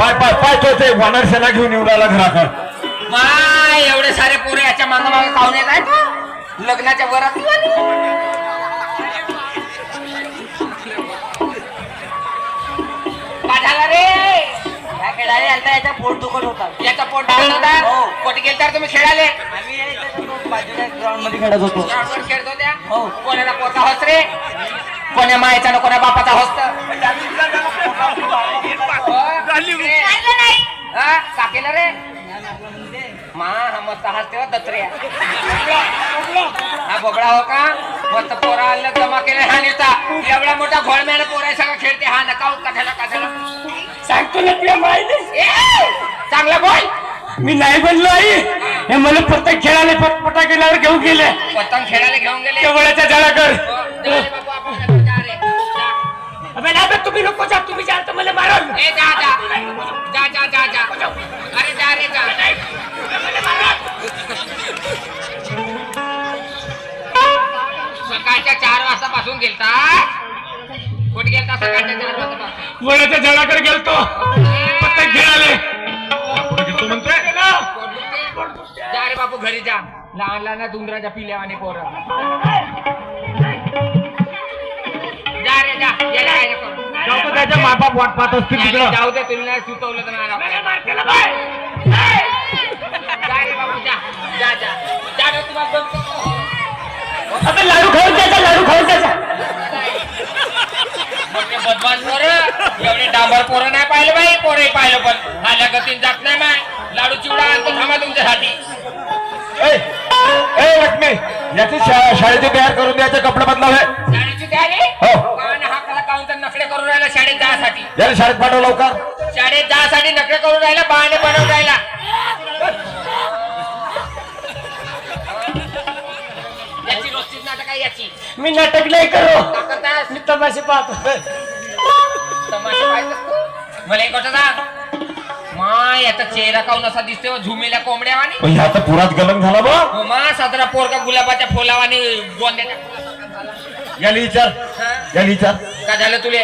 पाय पाय पाय तो ते वानर सेना घेऊन येऊन आला घराकडे. माय एवढे सारे पोरे याच्या मागे मागे खाऊन येत आहेत. लग्नाच्या वरात. रे. काय याचा पोट दुखत होता. याचा पोट दुखत होता? हो. कोटी गेल तर तुम्ही खेळाले? आम्ही बाजूला ग्राउंडमध्ये खेळत होतो. ग्राउंडवर खेळत होत्या? हो. कोणाला पोरचा हस रे? कोण्या मायचा ना कोण्या बापाचा हस्त? का केलं रे? मा हा मस्त हसते हो दत्र्या. हा बोबडा हो का? मस्त पोरा आलं जमा केले हा नेता. एवढा मोठा घोळम्यानं पोरा सगळं खेळते. हा नका कशाला कशाला. सांगतो ना तुला माहिती? ए, चांगला बोल. मी नाही बनलो आई. हे मला प्रत्येक खेळाले पटा केल्यावर घेऊन गेले. पतंग खेळायला घेऊन गेले. तेवढ्याच्या झाडाकर अबे नाही बे, तुम्ही नको जा तुम्ही जाल तर मला मारल ए जा जा. जा जा जा जा. अरे जा रे जा. सकाळच्या चार वाजतापासून गेलता? कुठे गेलता सकाळच्या चार वाजतापासून? वळ्याच्या झाडाकडे गेलतो. पत्ते खेळाले जा रे बापू घरी जा. लहान लहान दुंदराच्या पिल्या आणि पोरं जा रे जा याला काय नको. जाऊ दे, त्याच्या मायबाप वाट पाहत असतील याला तिकडं. जाऊ दे तुला नाही सुचवलं तर नाही राहणार. जा रे बापू जा. जा जा. जा रे तुला बंद कर. अबे लाडू खाऊन जायचा लाडू खाऊन मोठे बदमाश पोरं एवढे डांबर पोरं नाही पाहिलं बाई पोरही पाहिलं पण. आल्या गतीन जात नाही माय. लाडू चिवडा आणतो थांबा तुमच्यासाठी. ए ए लक्ष्मी याची शा- शाळेची तयार करून द्यायचे कपडे बदलावे. शाळेची तयारी? हो. तर नखडे करून राहिला शाळेत जायसाठी. याला शाळेत पाठव लवकर. शाळेत जायसाठी नखडे करून राहिला बहाणे बनवून राहिला. याची रोजचीच नाटक आहे याची. मी नाटक नाही करो. करतास? मी तमाशे पाहतो. तमाशा पाहिजे तू? मला एक गोष्ट सांग. मा याचा चेहरा काऊन असा दिसते झुमेल्या कोंबड्यावानी? पण ह्या तर पुरात गलंग झाला बा. हो मा साजरा पोरका गुलाबाच्या फुलावानी गोंद्याच्या याला विचार? याला विचार. का झालं तुले?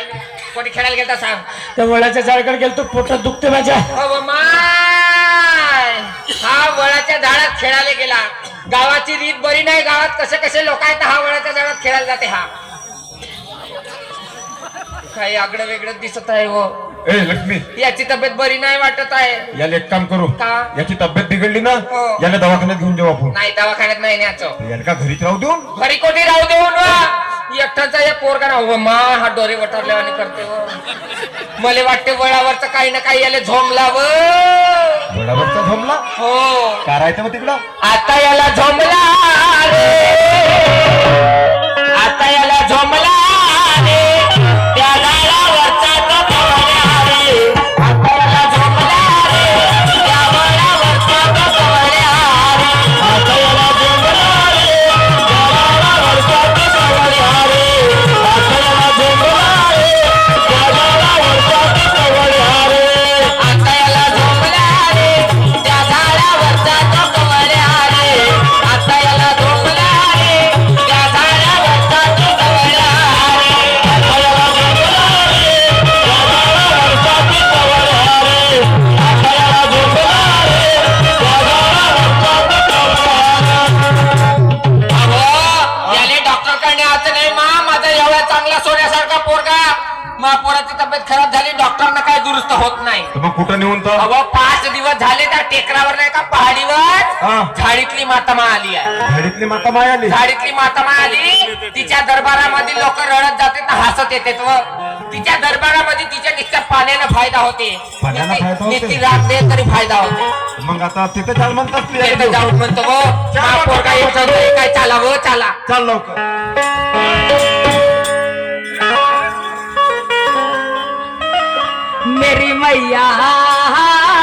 कोणी खेळायला गेलता सांग. त्या वळ्याच्या झाडाकडे गेलतो पोटात दुखते माझ्या. हो माय. हा वळाच्या झाडात खेळायला गेला. गावाची रीत बरी नाही गावात कसे कसे लोक आहेत हा वळाच्या झाडात खेळायला जाते हा. काही आगडं वेगळं दिसत आहे हो. ए लक्ष्मी. याची तब्येत बरी नाही वाटत आहे. याला एक काम करू. का? याची तब्येत बिघडली ना हो. याला दवाखान्यात घेऊन जाऊ आपण. नाही दवाखान्यात नाही न्यायचं. याला का घरीच राहू देऊ? घरी कोठी राहू देऊन वा? एकटाचा एक पोरगा राहू वा. मा हा डोरे वटारल्यावानी करते व मला वाटते वळावरच काही ना काही याला झोमला व घोडावरचा झोमला? हो. करायचं मग तिकडं? आता याला झोमला रे. आता याला झोमला दुरुस्त होत नाही. तर मग कुठं नेऊन तर अहो पाच दिवस झाले त्या टेकरावर नाही का? पहाडीवर हा. झाडीतली मातामा आली आहे. झाडीतली माता माय आली. झाडीतली मातामा आली. तिच्या दरबारामध्ये लोक रडत जाते ना हसत येतात व तिच्या दरबारामध्ये तिच्या नुसत्या पाण्यानं फायदा होते. पाण्यानं फायदा होते? रात तरी फायदा होते. मग आता तिथे चाल म्हणतात तू. जाऊन म्हणतो हो हा पोरगा येतो काय चाला व चाला. चाल लवकर. मेरी मैया।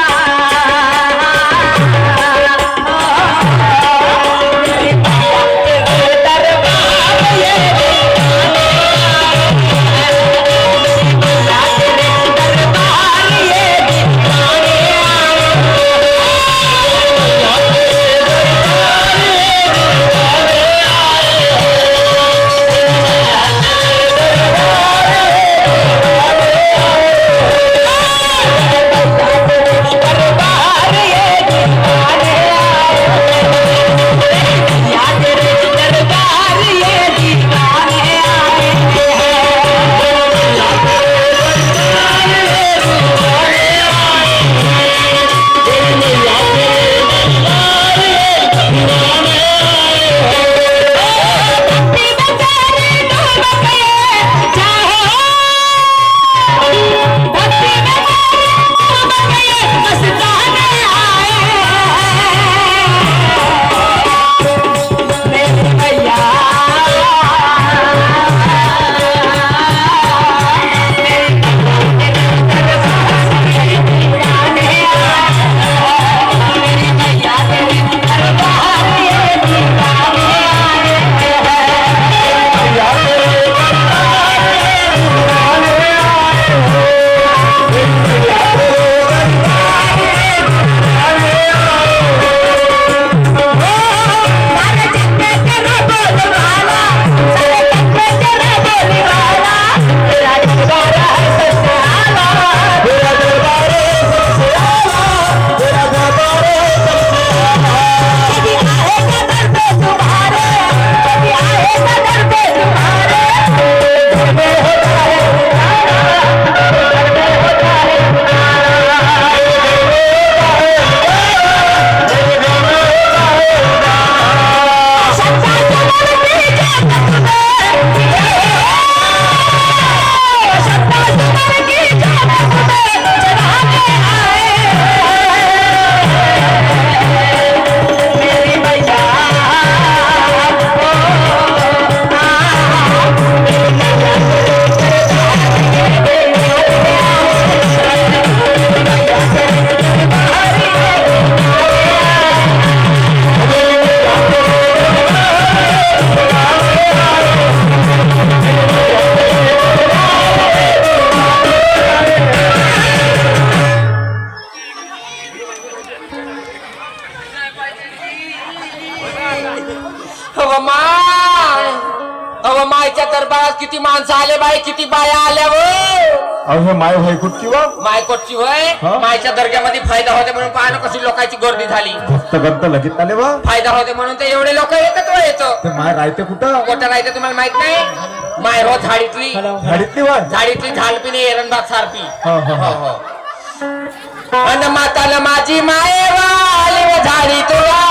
मायच्या दरबारात किती माणसं आले बाई? किती बाया आल्या व अहो हे माय व्हायकूट किंवा मायकोटची वय? मायच्या दर्ग्यामध्ये फायदा होते म्हणून पाहिलं कशी लोकांची गर्दी झाली. भक्त गंत आले वा? फायदा होते म्हणून ते एवढे लोक येतात व येत माय राहते कुठं? कोटा नाही तुम्हाला माहीत नाही? माय हो झाडीतली. झाडीतली वा? झाडीतली झाडपी नाही एरंबाग सारपी हो, हो, हो. हो अन माताला माझी माये वाली झाडी तुला.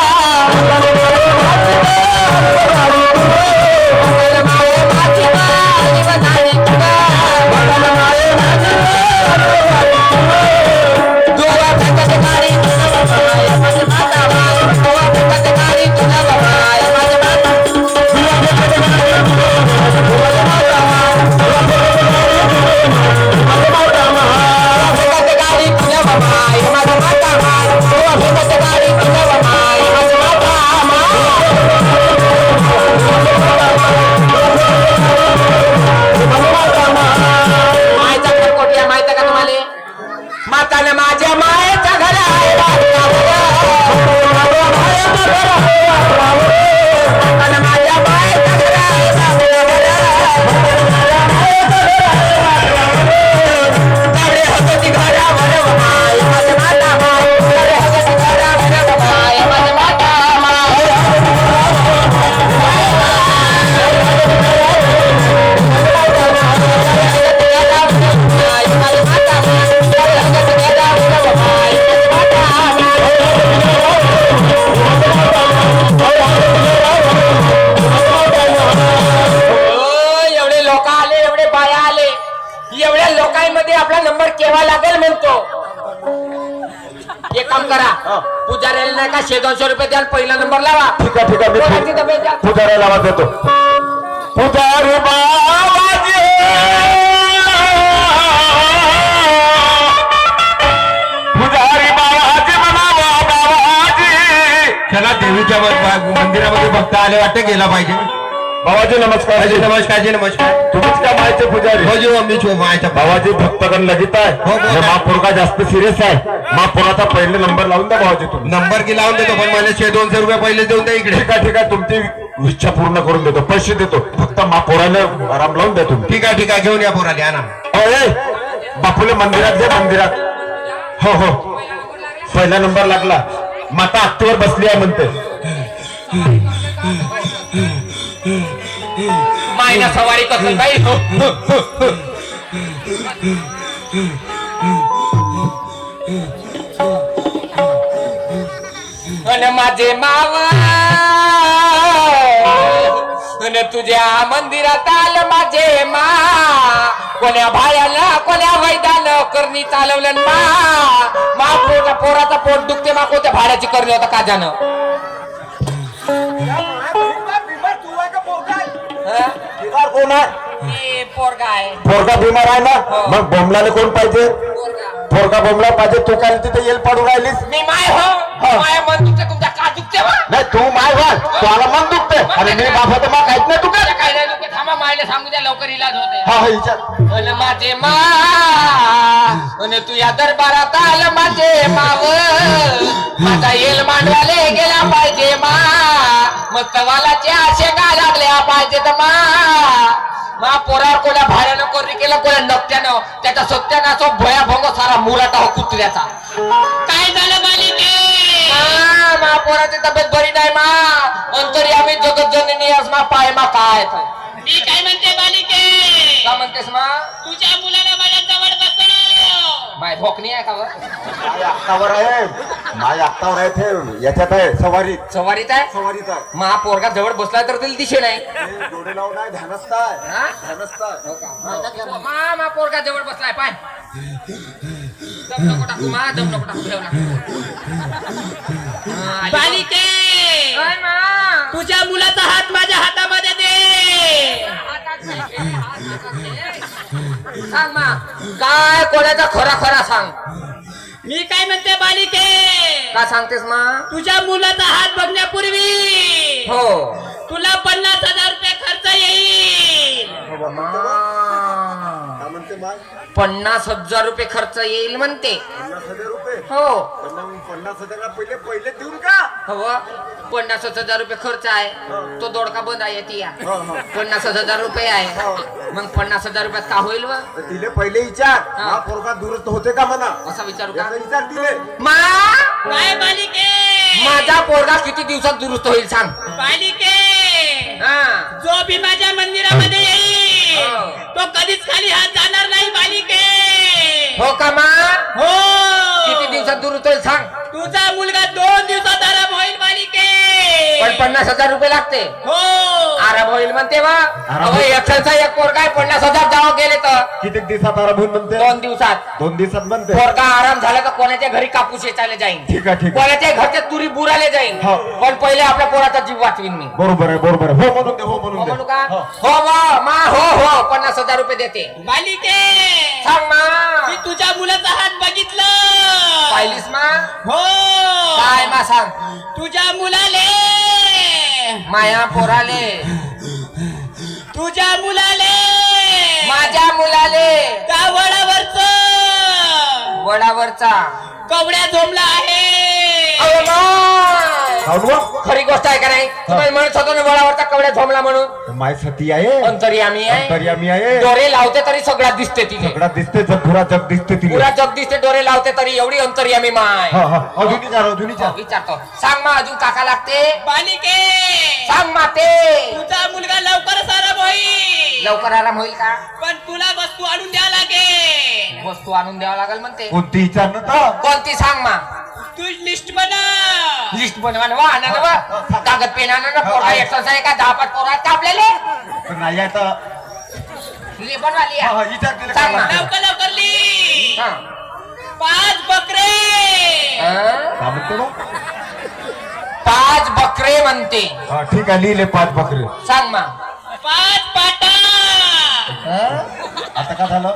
पुजाऱ्याला आवाज देतो. पुजारी बाबाजी! पुजारी बाबाजी म्हणावा बाबाजी! चला देवीच्या मंदिरामध्ये भक्त आले वाटते गेला पाहिजे. बाबाजी नमस्कार. जी नमस्कार जी नमस्कार. तुम्हीच का मायचे पुजारी? हो जी मी छो मायच्या बाबाजी भक्तगण लगीत आहे. हो, हो. हे महापुरगा जास्त सिरियस आहे. महापुराचा पहिले नंबर लावून द्या बाबाजी तुम्ही. नंबर की लावून देतो पण मला शे दोनशे रुपये पहिले देऊन द्या इकडे. ठीक आहे ठीक आहे. तुमची इच्छा पूर्ण करून देतो. पैसे देतो. फक्त महापुराला आराम लावून द्या तुम्ही. ठीक आहे ठीक आहे. घेऊन या पोराले आणा अरे बापूले मंदिरात जे मंदिरात. हो हो. पहिला नंबर लागला. माता आत्तीवर बसली आहे म्हणते. मायना सवारी कसं काही हो. अन माझे मावा अन तुझ्या मंदिरात आलं माझे मा. कोण्या भायाला कोण्या वैदानं करणी चालवलं मा. मा पोटा पोराचा पोट दुखते मा कोणत्या भाड्याची करणी होता काजानं कोण आहे? मी पोरगा आहे. पोरगा बिमार आहे ना? मग बोमलाने कोण पाहिजे? पोरगा. पोरगा बोमला पाहिजे. तू काय तिथे येल पाडू राहिलीस? मी माय हो. माय मन दुखते तुमच्या का दुखते वा नाही तू माय व्हा तुला मन दुखते आणि मी बाबा तर मग काहीच नाही तू तुझ्या काय नाही दुखते. थांबा मायला सांगू द्या लवकर इलाज होते हा हा विचार अन माझे मा. अन तू या दरबारात आलं माझे माव माझा येल मांडवाले गेला पाहिजे मा. मस्त वालाच्या शेंगा लागल्या पाहिजेत मा मा पोरावर कोणा भाड्यानं कोणी केलं कोणा नकट्यानं? त्याचा सत्यानाचा भया भंग सारा मुराटा हो कुत्र्याचा. काय झालं मालिके? मा पोराची तब्येत बरी नाही मा. अंतरी आम्ही जगत जननी आज मा पाय मा काय मी काय म्हणते बालिके का म्हणतेस मा? तुझ्या बसव भोकणी आहे का आत्तावर आहे. माय आत्तावर आहे ते. याच्यात आहे सवारी सवारीत आहे? सवारीत आहे. मा पोरगा जवळ बसला तर तिला दिशे नाही. हे जोडे लावून आहे ध्यानस्थ आहे. हा? ध्यानस्थ आहे. मा मा पोरगा जवळ बसलाय पाय. दम नको टाकू मा दम नको टाकू ठेवला हा, आली. बालिके! काय मा? तुझ्या मुलाचा हात माझ्या हातामध्ये दे सांग मा काय कोणाचा खरा खरा सांग मी काय म्हणते बालिके का सांगतेस मा? तुझ्या मुलाचा हात बघण्यापूर्वी हो. तुला पन्नास हजार रुपये खर्च येईल. काय म्हणते पन्नास हजार रुपये खर्च येईल म्हणते. पन्नास हजार रुपये? हो. तर मग पन्नास हजाराला पहिले पहिले देऊन का? हो पन्नासच हजार रुपये खर्च आहे. तो दोडका बंद आहे ती या पन्नासच हजार रुपये आहे. मग पन्नास हजार रुपयात का होईल व? तर तिले पहिले विचार. हा. हा पोरगा दुरुस्त होते का म्हणा? असा विचारू का याचा विचार तिले. मा? काय बालिके माझा पोरगा किती दिवसात दुरुस्त होईल सांग. बालिके! हा जो भी माझ्या मंदिरामध्ये येईल हो. तो कधीच खाली हात जाणार नाही बालिके हो का मा? हो. किती दिवसात दुरुस्त होईल सांग. तुझा मुलगा दोन दिवसात आराम होईल बालिके पण पन्नास हजार रुपये लागते. हो. आराम होईल म्हणते वा आराम अहो होईल. एकशेचा एक पोरगा पन्नास हजार जावं गेले तर. किती दिवसात आराम होईल म्हणते? दोन दिवसात. दोन दिवसात म्हणते? पोरगा आराम झाला तर कोणाच्या घरी कापूस वेचायला जाईन? ठीक आहे ठीक आहे. कोणाच्या घरच्या तुरी बुराले जाईन? हो. पण पहिले आपल्या पोराचा जीव वाचवीन मी. बरोबर आहे बरोबर आहे. हो म्हणून दे हो म्हणून हो दे. म्हणू का? हो. हो वा मा हो हो. पन्नास हजार रुपये देते. बालिके सांग मा. मी तुझ्या मुलाचा हात बघितलं! पाहिलीस मा? हो! काय मा सांग? तुझ्या मुलाले! माया पोराले. तुझ्या मुलाले. माझ्या मुलाले. त्या वडावरच? वडावरचा. कवड्या झोमला आहे. खरी गोष्ट आहे का नाही? तुम्ही म्हणत होतो ना वडावरचा कवड्या झोमला म्हणून. माय सती आहे. अंतरी आम्ही आहे. तरी आम्ही आहे. डोरे लावते तरी सगळ्यात दिसते तिथे. सगळा दिसते जग पुरा जग दिसते तिला पुरा जग दिसते डोरे लावते तरी एवढी अंतरी आम्ही माय. हा हा. अजून विचार अजून हो, विचार विचारतो. सांग मा अजून काका लागते? बालिके सांग माते तुझा मुलगा लवकरच आराम होईल. लवकर आराम होईल का? पण तुला वस्तू आणून द्या लागेल. वस्तू आणून द्यावं लागेल म्हणते. कोणती विचार कोणती सांग मा. तू लिस्ट बनव. लिस्ट बनवा ना वा आणा वा कागद पेन आणा ना पोरा एक्सरसाइज का दहा पाच पोरा आहेत का आपल्याला पण नाही आहे तर लिहि बनवा लिहा. हा, हा, विचार केला सांग ना. का? लवकर लवकर ली हा. पाच बकरे हा? का म्हणते बा? पाच बकरे म्हणते हा ठीक आहे लिहिले पाच बकरे सांग मा पाच पाटा आता का झालं?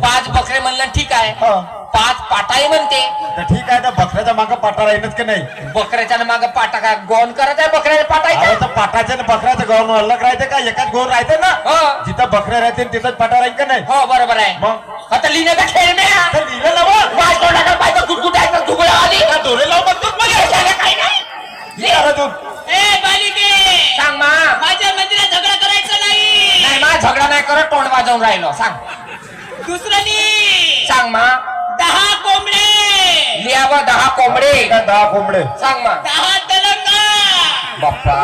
पाच बकरे म्हणलं ठीक आहे. हा. पाच पाटाही म्हणते. तर ठीक आहे ना बकऱ्याच्या मागं पाटा राहीनच की नाही? बकऱ्याच्या माग पाटा काय गोन करत आहे बकऱ्याच्या अहो पाटायचं तर पाटाच्या आणि बकऱ्याचं गौन अलग राहते का? एकाच गौन राहते ना? हो. जिथं बकऱ्या राहते तिथंच पाटा राहील का नाही? हो बरोबर आहे. मग? आता लिहिण्याचा खेळ नाही. तर लिहिलं ना मग. वाज तोंडाकडे पाहिजे गुटगुटायचं धुगळं आली. का डोळे लाव म्हणतोस मग याच्याने काही नाही. लिहा ए बालिके सांग मा माझ्या मंदिरात झगडा करायचा नाही नाही मा झगडा नाही करत तोंड वाजवून राहिलो. सांग. दुसरं ली सांग मा. दहा कोंबडे. लिहा व दहा कोंबडे. का दहा कोंबडे? सांग मा. दहा तलंगा. बाप्पा.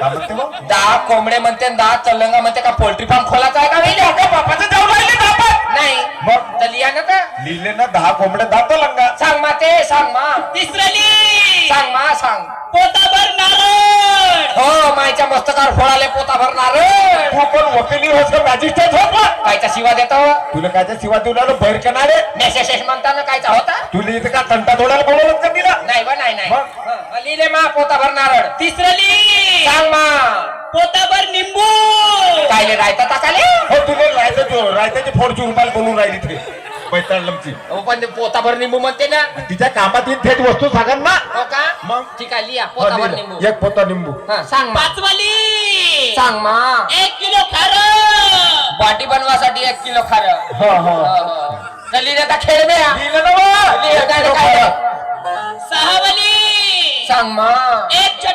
का म्हणते मग? दहा कोंबडे म्हणते आणि दहा चलंगा म्हणते का पोल्ट्री फार्म खोलाचा आहे का? का बापाचं जाऊन राहिले बापा नाही. मग? तर लिहा ना का लिहिले ना दहा कोंबडे दात लंगा सांग मा ते सांग मा. तिसरं ली सांग मा सांग. पोताभर नारळ. हो मायच्या मस्तकार फोडाले पोता भरणार वकिली का मॅजिस्ट्रेट होत. का कायचा शिवा देतो? तुला कायच्या शिवा देऊन आलो बाहेर करणारे मेसेज म्हणताना कायचा होता? तुला इथं का तंटा तोडायला बोलवलं का तिला? नाही बा नाही नाही. मग? हं, लिहिले मा पोता भरणार तिसरं ली. सांग मा. पोताभर निंबू. कायले रायता टाकाले हो तुला रायचं रायताची फोडची रुमाल बोलून राहिली ते पैताळलमची हो पण ते पोता भर निंबू म्हणते ना. तिच्या कामात येईल थेट वस्तू सांगा ना. हो का? मग? ठीक आहे लिहा हो, पोता भर लिहिलं. निंबू. एक पोता निंबू. हं, सांग मा. पाचवाली! सांग मा. एक किलो खारं! बाटी बनवासाठी एक किलो खार. हा हा. तर लिहिण्याचा खेळ नाही हा. लिहिलं ना बा? लिहिण्याचं काय नाही. सहावली! सांग मा. एक हं?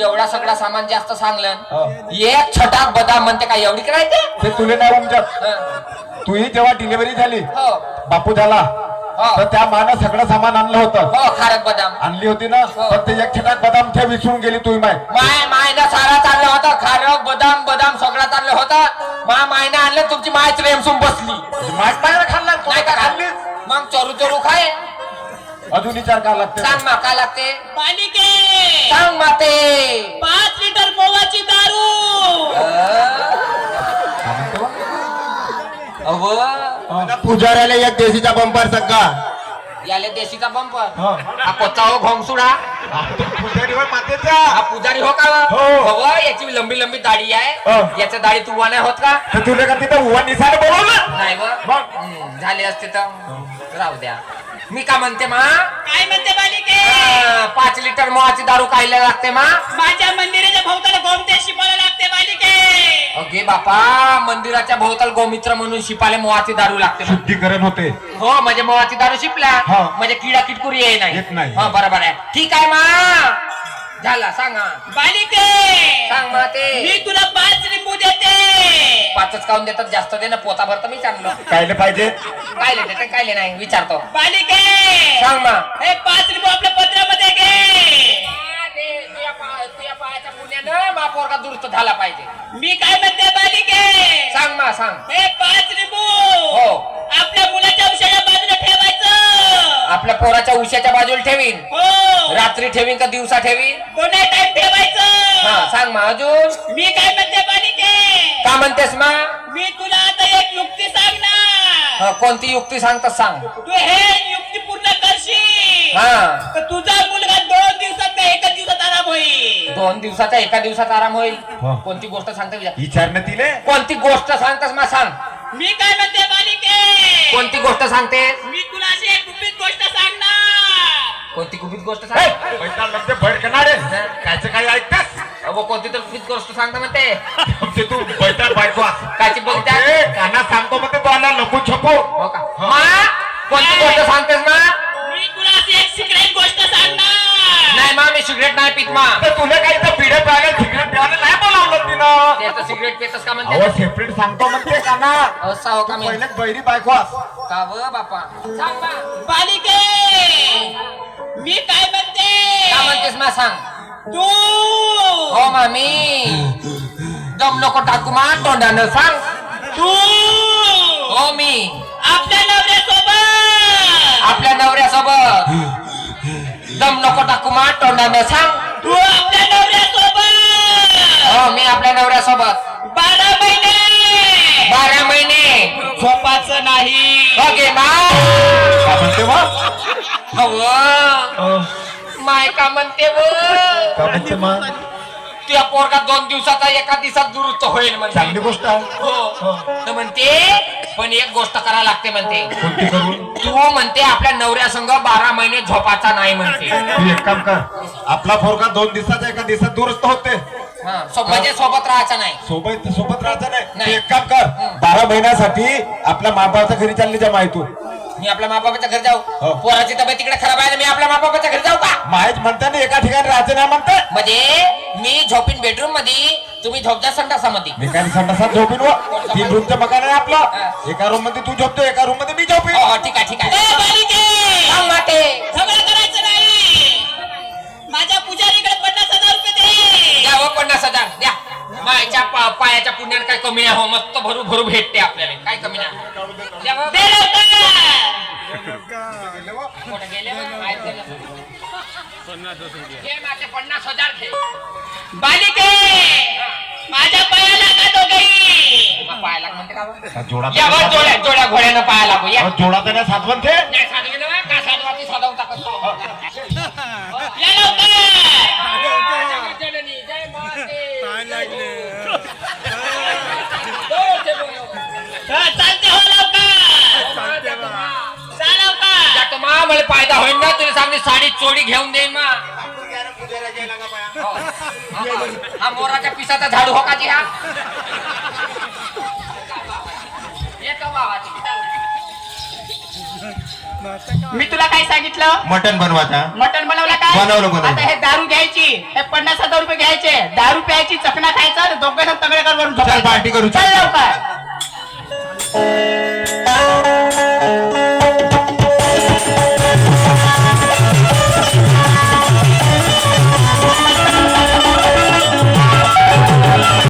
एवढा सगळा सामान जास्त सांगलं. हो. एक छटाक बदाम म्हणते काय एवढी करायचे? ते तुले नाही समजत. तुही जेव्हा डिलिव्हरी झाली हो. बापू झाला हो. तर त्या मानं सगळं सामान आणलं होतं. हो खारक बदाम. आणली होती ना हो. पण ते एक छटाक बदाम त्या विसरून गेली तुम्ही माय. माय मायनं सारा चाललं होतं खारक बदाम बदाम सगळं चाललं होतं. मा मायनं आणलं तुमची मायच रेमसून बसली. माय पायला खाल्ला नाही का खाल्ली? मग चोरू चोरू खाय. अजून विचार का लागते सांग मा काय लागते? पालिके! सांग मा ते. पाच लिटर मोवाची दारू! का? अव पुजाऱ्याला एक देशीचा बंपर सग्गा याले देशीचा पंप हा. कोचा हो घोंगसुडा हा, पुजारी होय मातेचा. हा पुजारी हो का? हो. याची लंबी लंबी दाढी आहे. याच्या दाढी तू नाही होत का? तर तुला का तिथं उवा निसाने बोलवलं? नाही व. मग? हम्म, झाले असते तर. राहू द्या. मी का म्हणते मा? काय म्हणते बालिके? आ, पाच लिटर मोहाची दारू खायला लागते मा. माझ्या मंदिराच्या भोवताला गोमते शिपायला लागते बालिके. अगे बापा मंदिराच्या भोवताल गोमित्र म्हणून शिपाले मोहाची दारू लागते म्हणे. शुद्धीकरण होते. हो म्हणजे मोहाची दारू शिपल्या. हा. म्हणजे किडा किटकुरी ये नाही. येत नाही. हा बरोबर आहे. ठीक आहे मा. झाला सांगा. बालिके. सांग मा ते मी तुला पाच पाचच काऊन देतात? जास्त दे ना पोताभर तर मी चांगलं. कायले पाहिजे? काय देते काय नाही विचारतो. बालिके! सांग मा हे पाच लिंबू आपल्या पत्रामध्ये घे! पायाच्या पुण्यानं मा पोरगा दुरुस्त झाला पाहिजे. मी काय म्हणते बालिके? सांग मा सांग. हे पाच लिंबू हो. आपल्या मुलाच्या औषधा आपल्या पोराच्या उशाच्या बाजूला ठेवीन. हो. रात्री ठेवीन का दिवसा ठेवीन? दोन्ही टाइम हा ठेवायचं सांग मा अजून. मी काय म्हणते बालिके का म्हणतेस मा? मी तुला आता एक युक्ती सांगणार. हा, कोणती युक्ती सांगतात सांग. तू हे युक्ती पूर्ण करशील. हा. तर तुझा मुलगा दोन दिवसात का एकच दिवसात आराम होईल? दोन दिवसाचा एका दिवसात आराम होईल? हा. कोणती गोष्ट सांगता विचार. तिले कोणती गोष्ट सांगतास मा सांग. मी काय म्हणते बालिके कोणती गोष्ट सांगते मी गुपित गोष्ट सांगणार. कोणती गुपित गोष्ट सांग लक्ष भडकणारे. कायचं काय ऐकतेस? अगो कोणती तर गुपित गोष्ट सांगता म्हणते. आमचे तू बैठक बायको. कायची बोलते सांगतो मग ते तुम्हाला नको छपो. हो का? मा कोणती गोष्ट सांगतेस मा? नाही मा मी सिगरेट नाही पित मा. तर तुला काही तर पिढ्या प्यायला सिगरेट प्यायला नाही बोलावलं तिनं. त्याचं सिगरेट पितस का म्हणते? अहो सेपरेट सांगतो म्हणते काना असा हो का मी? पहिले बैरी बायको अस. का व बापा? सांग मा. बालिके! मी काय म्हणते? का म्हणतेस मा सांग. तू! हो मामी दम नको टाकू मा तोंडानं सांग. तू! हो मी. आपल्या नवऱ्यासोबत! आपल्या नवऱ्यासोबत. दम नको टाकू मा तोंडानं सांग. तू आपल्या नवऱ्यासोबत. हो मी आपल्या नवऱ्यासोबत. बारा महिने. बारा महिने. झोपाचं नाही. हो गे मा. का म्हणते मग? हव अं, माय का म्हणते व? का म्हणते मग तुझ्या पोरगा दोन दिवसाचा एका दिवसात दुरुस्त होईल म्हणते. चांगली गोष्ट आहे. हो. तर म्हणते पण एक गोष्ट करा लागते म्हणते. कोणती तू म्हणते आपल्या नवऱ्या संघ बारा महिने झोपाचा नाही म्हणते. तू एक काम कर. आपला फोरका दोन दिवसाचा एका दिवसात दुरुस्त होते. हा सो- म्हणजे सोबत राहायचं नाही. सोबत सोबत राहायचं नाही. तू एक काम कर. बारा महिन्यासाठी आपल्या मापाच्या घरी चालली जा माहिती मी आपल्या माबापाच्या घरी जाऊ. हो. पोराची तब्येत तिकडे खराब आहे ना मी आपल्या माबापाच्या घरी जाऊ का? माहीत म्हणते ना एका ठिकाणी राहायचं नाही म्हणते. म्हणजे मी झोपीन बेडरूममध्ये तुम्ही झोपजा संडासामध्ये मी काय संडासात झोपीन व. तीन रूमचं मकान आहे. आपलं. एका रूममध्ये तू झोपतो एका रूममध्ये मी झोपीन. हो हो, ठीक आहे ठीक ए, आहे बालिके! सांग माते झगडा करायचं नाही. नाही हो मस्त भरू भरू भेटते आपल्याला. काय कमी नाही. पन्नास हजार घे बालिके माझ्या पायाला का पायाला म्हणते का जोडा जोड्या जोड्या घोड्यानं पाया लागू. या. अहो, जोडा तर नाही सातवंत सांगली साडी चोडी घेऊन देईन मा हो. मोराच्या पिसाचा झाडू हो का जी हा? येतो मी तुला काय सांगितलं? मटन बनवायचा मटण बनवलं काय? बनवलं, बनवलं. आता हे दारू घ्यायची हे पन्नास हजार रुपये घ्यायचे. दारू प्यायची चकना खायचा दोघांना तगडे करून चल, पार्टी करू, चल. चल लवकर.